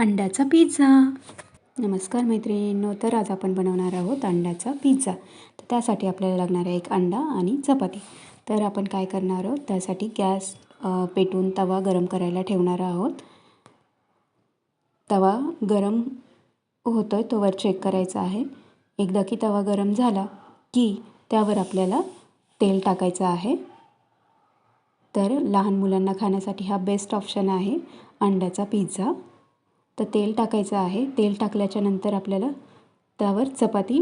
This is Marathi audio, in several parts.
अंड्याचा पिझ्झा. नमस्कार मैत्रिणींनो तर आज आपण बनवणार आहोत अंड्याचा पिझ्झा. तर त्यासाठी आपल्याला लागणार आहे एक अंडा आणि चपाती. तर आपण काय करणार आहोत त्यासाठी गॅस पेटून तवा गरम करायला ठेवणार आहोत. तवा गरम होतो आहे तोवर चेक करायचा आहे. एकदा की तवा गरम झाला की त्यावर आपल्याला तेल टाकायचं आहे. तर लहान मुलांना खाण्यासाठी हा बेस्ट ऑप्शन आहे अंड्याचा पिझ्झा. तर तेल टाकायचं आहे. तेल टाकल्याच्या नंतर आपल्याला त्यावर चपाती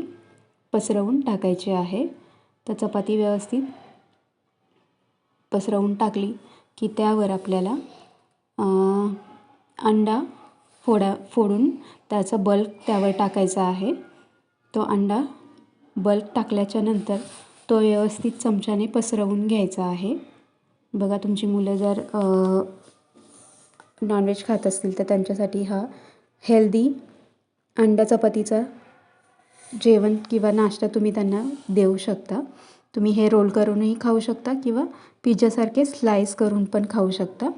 पसरवून टाकायची आहे. तर चपाती व्यवस्थित पसरवून टाकली की त्यावर आपल्याला अंडा फोडा फोडून त्याचा बल्क त्यावर टाकायचा आहे. तो अंडा बल्क टाकल्याच्या नंतर तो व्यवस्थित चमच्याने पसरवून घ्यायचा आहे. बघा तुमची मुलं जर नॉनव्हेज खात असतील तर त्यांच्यासाठी हा हेल्दी अंडा चपातीचा जेवण किंवा नाश्ता तुम्ही त्यांना देऊ शकता. तुम्ही हे रोल करूनही खाऊ शकता किंवा पिझ्झासारखे स्लाईस करून पण खाऊ शकता.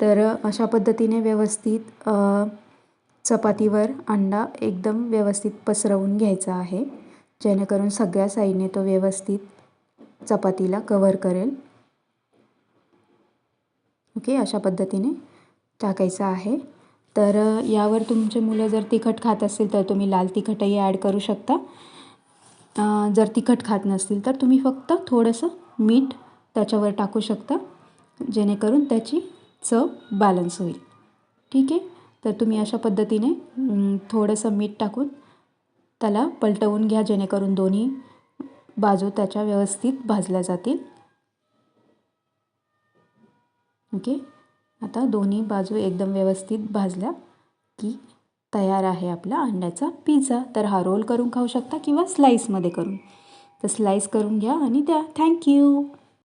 तर अशा पद्धतीने व्यवस्थित चपातीवर अंडा एकदम व्यवस्थित पसरवून घ्यायचा आहे. जेणेकरून सगळ्या साईडने तो व्यवस्थित चपातीला कवर करेल. ओके अशा पद्धतीने टाकायचं आहे. तर यावर तुमचे मुलं जर तिखट खात असतील तर तुम्ही लाल तिखटही ॲड करू शकता. जर तिखट खात नसतील तर तुम्ही फक्त थोडंसं मीठ त्याच्यावर टाकू शकता. जेणेकरून त्याची चव बॅलन्स होईल. ठीक आहे? तर तुम्ही अशा पद्धतीने थोडंसं मीठ टाकून त्याला पलटवून घ्या जेणेकरून दोन्ही बाजू त्याच्या व्यवस्थित भाजल्या जातील. ओके? आता दोन्ही बाजू एकदम व्यवस्थित भाजल्या की तयार आहे आपला अंड्याचा पिझ्झा तर हा रोल करून खाऊ शकता किंवा स्लाईसमध्ये करून. तर स्लाईस करून घ्या आणि द्या थँक्यू